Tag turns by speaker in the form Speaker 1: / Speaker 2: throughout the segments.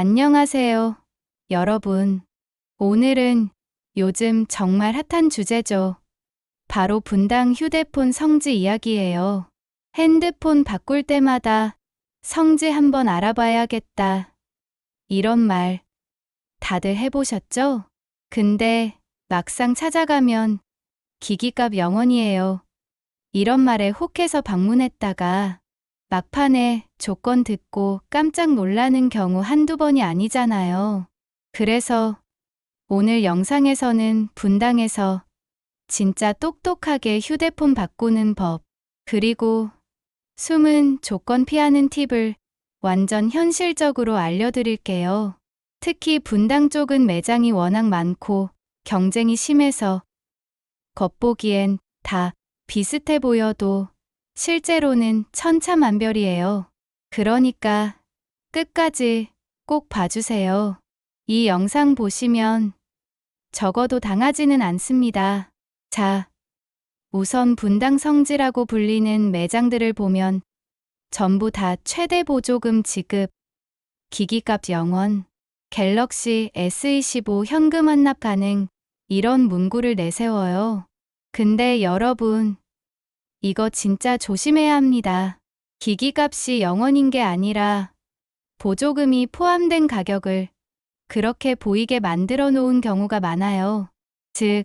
Speaker 1: 안녕하세요, 여러분. 오늘은 요즘 정말 핫한 주제죠. 바로 분당 휴대폰 성지 이야기예요. 핸드폰 바꿀 때마다 성지 한번 알아봐야겠다. 이런 말 다들 해보셨죠? 근데 막상 찾아가면 기기값 0원이에요. 이런 말에 혹해서 방문했다가 막판에 조건 듣고 깜짝 놀라는 경우 한두 번이 아니잖아요. 그래서 오늘 영상에서는 분당에서 진짜 똑똑하게 휴대폰 바꾸는 법, 그리고 숨은 조건 피하는 팁을 완전 현실적으로 알려드릴게요. 특히 분당 쪽은 매장이 워낙 많고 경쟁이 심해서 겉보기엔 다 비슷해 보여도 실제로는 천차만별이에요. 그러니까 끝까지 꼭 봐주세요. 이 영상 보시면 적어도 당하지는 않습니다. 자, 우선 분당 성지라고 불리는 매장들을 보면 전부 다 최대 보조금 지급, 기기값 0원, 갤럭시 S25 현금 환납 가능 이런 문구를 내세워요. 근데 여러분, 이거 진짜 조심해야 합니다. 기기값이 0원인 게 아니라 보조금이 포함된 가격을 그렇게 보이게 만들어 놓은 경우가 많아요. 즉,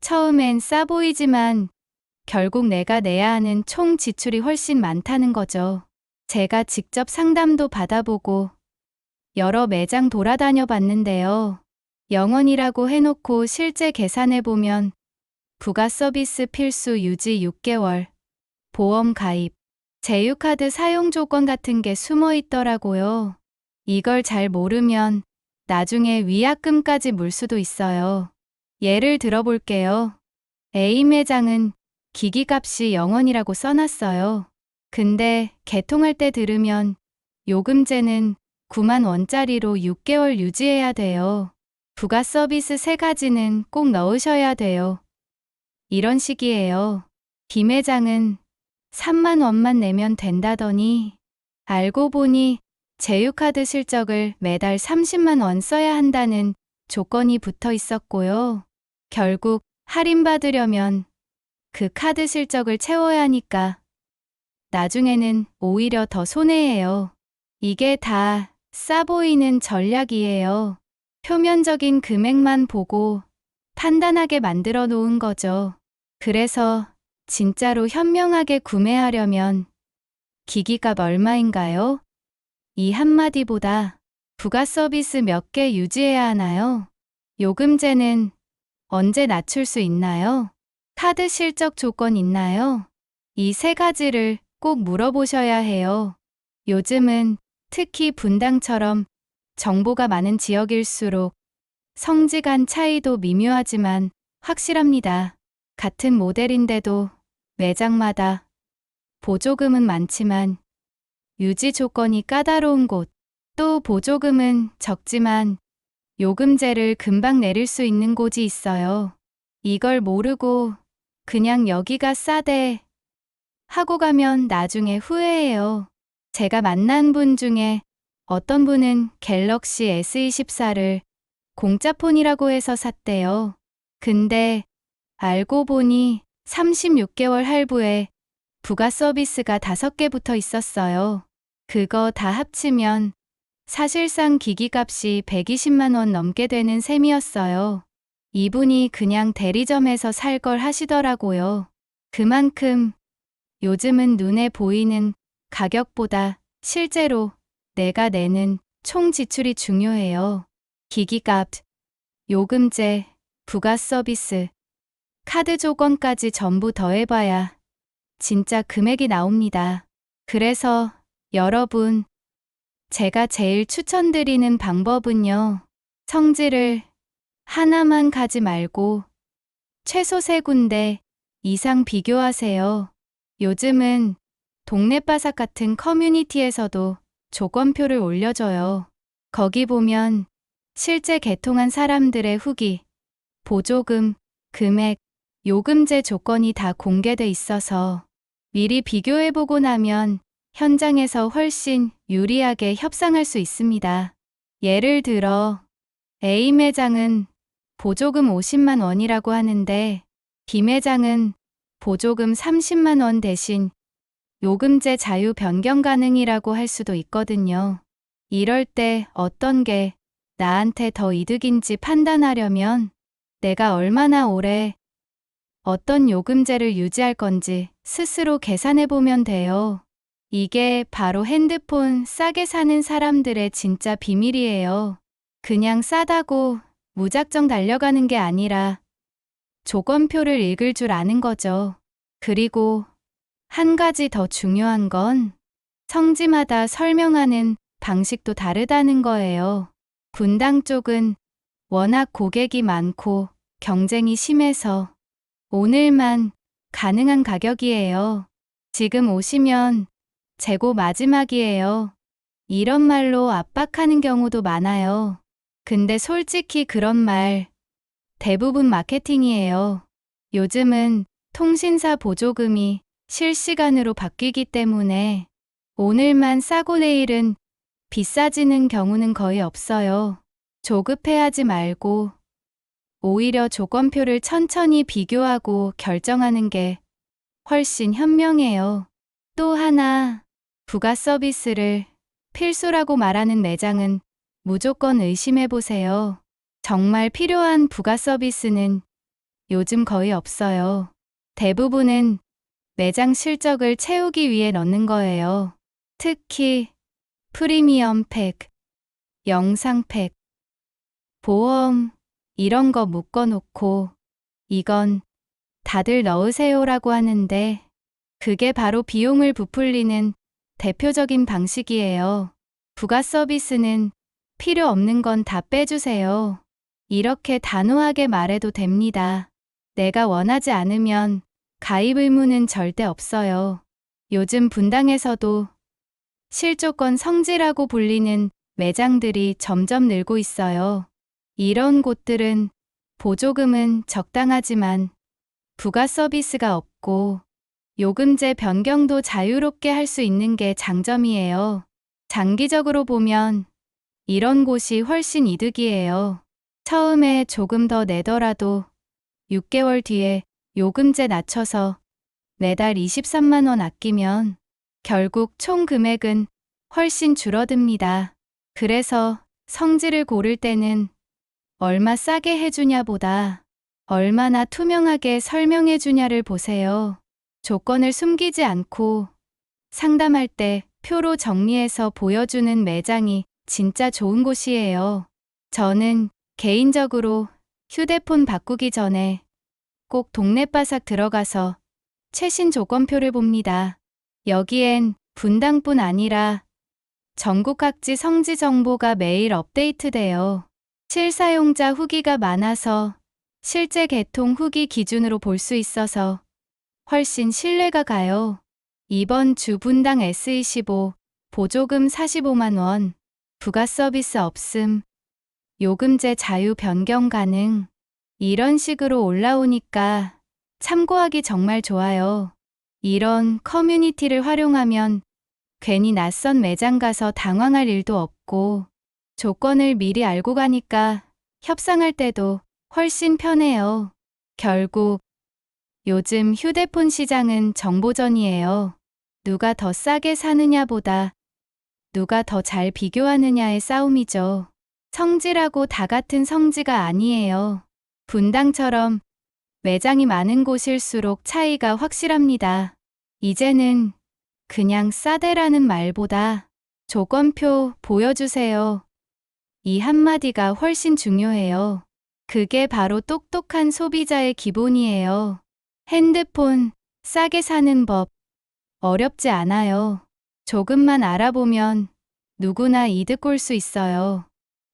Speaker 1: 처음엔 싸 보이지만 결국 내가 내야 하는 총 지출이 훨씬 많다는 거죠. 제가 직접 상담도 받아보고 여러 매장 돌아다녀 봤는데요. 0원이라고 해놓고 실제 계산해보면 부가 서비스 필수 유지 6개월, 보험 가입, 제휴카드 사용 조건 같은 게 숨어 있더라고요. 이걸 잘 모르면 나중에 위약금까지 물 수도 있어요. 예를 들어볼게요. A 매장은 기기값이 0원이라고 써놨어요. 근데 개통할 때 들으면 요금제는 9만 원짜리로 6개월 유지해야 돼요. 부가 서비스 세 가지는 꼭 넣으셔야 돼요. 이런 식이에요. 비매장은 3만 원만 내면 된다더니 알고 보니 제휴카드 실적을 매달 30만 원 써야 한다는 조건이 붙어 있었고요. 결국 할인받으려면 그 카드 실적을 채워야 하니까 나중에는 오히려 더 손해예요. 이게 다 싸 보이는 전략이에요. 표면적인 금액만 보고 판단하게 만들어 놓은 거죠. 그래서 진짜로 현명하게 구매하려면 기기값 얼마인가요? 이 한마디보다 부가 서비스 몇 개 유지해야 하나요? 요금제는 언제 낮출 수 있나요? 카드 실적 조건 있나요? 이 세 가지를 꼭 물어보셔야 해요. 요즘은 특히 분당처럼 정보가 많은 지역일수록 성지 간 차이도 미묘하지만 확실합니다. 같은 모델인데도 매장마다 보조금은 많지만 유지 조건이 까다로운 곳, 또 보조금은 적지만 요금제를 금방 내릴 수 있는 곳이 있어요. 이걸 모르고 그냥 여기가 싸대 하고 가면 나중에 후회해요. 제가 만난 분 중에 어떤 분은 갤럭시 S24를 공짜폰이라고 해서 샀대요. 근데 알고 보니 36개월 할부에 부가 서비스가 5개 붙어 있었어요. 그거 다 합치면 사실상 기기값이 120만 원 넘게 되는 셈이었어요. 이분이 그냥 대리점에서 살 걸 하시더라고요. 그만큼 요즘은 눈에 보이는 가격보다 실제로 내가 내는 총 지출이 중요해요. 기기값, 요금제, 부가 서비스, 카드 조건까지 전부 더해봐야 진짜 금액이 나옵니다. 그래서 여러분, 제가 제일 추천드리는 방법은요. 성질을 하나만 가지 말고 최소 세 군데 이상 비교하세요. 요즘은 동네 바삭 같은 커뮤니티에서도 조건표를 올려줘요. 거기 보면 실제 개통한 사람들의 후기, 보조금, 금액, 요금제 조건이 다 공개돼 있어서 미리 비교해보고 나면 현장에서 훨씬 유리하게 협상할 수 있습니다. 예를 들어 A 매장은 보조금 50만 원이라고 하는데 B 매장은 보조금 30만 원 대신 요금제 자유 변경 가능이라고 할 수도 있거든요. 이럴 때 어떤 게 나한테 더 이득인지 판단하려면 내가 얼마나 오래 어떤 요금제를 유지할 건지 스스로 계산해 보면 돼요. 이게 바로 핸드폰 싸게 사는 사람들의 진짜 비밀이에요. 그냥 싸다고 무작정 달려가는 게 아니라 조건표를 읽을 줄 아는 거죠. 그리고 한 가지 더 중요한 건 성지마다 설명하는 방식도 다르다는 거예요. 분당 쪽은 워낙 고객이 많고 경쟁이 심해서 오늘만 가능한 가격이에요. 지금 오시면 재고 마지막이에요. 이런 말로 압박하는 경우도 많아요. 근데 솔직히 그런 말 대부분 마케팅이에요. 요즘은 통신사 보조금이 실시간으로 바뀌기 때문에 오늘만 싸고 내일은 비싸지는 경우는 거의 없어요. 조급해하지 말고 오히려 조건표를 천천히 비교하고 결정하는 게 훨씬 현명해요. 또 하나, 부가 서비스를 필수라고 말하는 매장은 무조건 의심해 보세요. 정말 필요한 부가 서비스는 요즘 거의 없어요. 대부분은 매장 실적을 채우기 위해 넣는 거예요. 특히 프리미엄 팩, 영상 팩, 보험, 이런 거 묶어놓고 이건 다들 넣으세요라고 하는데 그게 바로 비용을 부풀리는 대표적인 방식이에요. 부가 서비스는 필요 없는 건 다 빼주세요. 이렇게 단호하게 말해도 됩니다. 내가 원하지 않으면 가입 의무는 절대 없어요. 요즘 분당에서도 실조건 성지라고 불리는 매장들이 점점 늘고 있어요. 이런 곳들은 보조금은 적당하지만 부가 서비스가 없고 요금제 변경도 자유롭게 할 수 있는 게 장점이에요. 장기적으로 보면 이런 곳이 훨씬 이득이에요. 처음에 조금 더 내더라도 6개월 뒤에 요금제 낮춰서 매달 23만 원 아끼면 결국 총 금액은 훨씬 줄어듭니다. 그래서 성질을 고를 때는 얼마 싸게 해주냐 보다 얼마나 투명하게 설명해 주냐를 보세요. 조건을 숨기지 않고 상담할 때 표로 정리해서 보여주는 매장이 진짜 좋은 곳이에요. 저는 개인적으로 휴대폰 바꾸기 전에 꼭 동네바삭 들어가서 최신 조건표를 봅니다. 여기엔 분당뿐 아니라 전국 각지 성지 정보가 매일 업데이트돼요. 실사용자 후기가 많아서 실제 개통 후기 기준으로 볼 수 있어서 훨씬 신뢰가 가요. 이번 주 분당 S25 보조금 45만 원, 부가 서비스 없음, 요금제 자유 변경 가능. 이런 식으로 올라오니까 참고하기 정말 좋아요. 이런 커뮤니티를 활용하면 괜히 낯선 매장 가서 당황할 일도 없고 조건을 미리 알고 가니까 협상할 때도 훨씬 편해요. 결국 요즘 휴대폰 시장은 정보전이에요. 누가 더 싸게 사느냐보다 누가 더 잘 비교하느냐의 싸움이죠. 성지라고 다 같은 성지가 아니에요. 분당처럼 매장이 많은 곳일수록 차이가 확실합니다. 이제는 그냥 싸대라는 말보다 조건표 보여주세요. 이 한마디가 훨씬 중요해요. 그게 바로 똑똑한 소비자의 기본이에요. 핸드폰 싸게 사는 법 어렵지 않아요. 조금만 알아보면 누구나 이득 볼 수 있어요.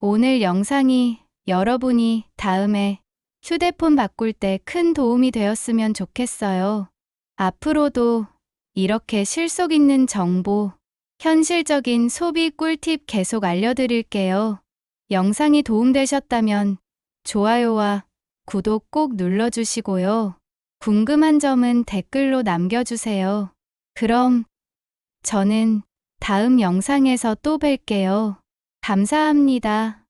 Speaker 1: 오늘 영상이 여러분이 다음에 휴대폰 바꿀 때 큰 도움이 되었으면 좋겠어요. 앞으로도 이렇게 실속 있는 정보, 현실적인 소비 꿀팁 계속 알려드릴게요. 영상이 도움되셨다면 좋아요와 구독 꼭 눌러주시고요. 궁금한 점은 댓글로 남겨주세요. 그럼 저는 다음 영상에서 또 뵐게요. 감사합니다.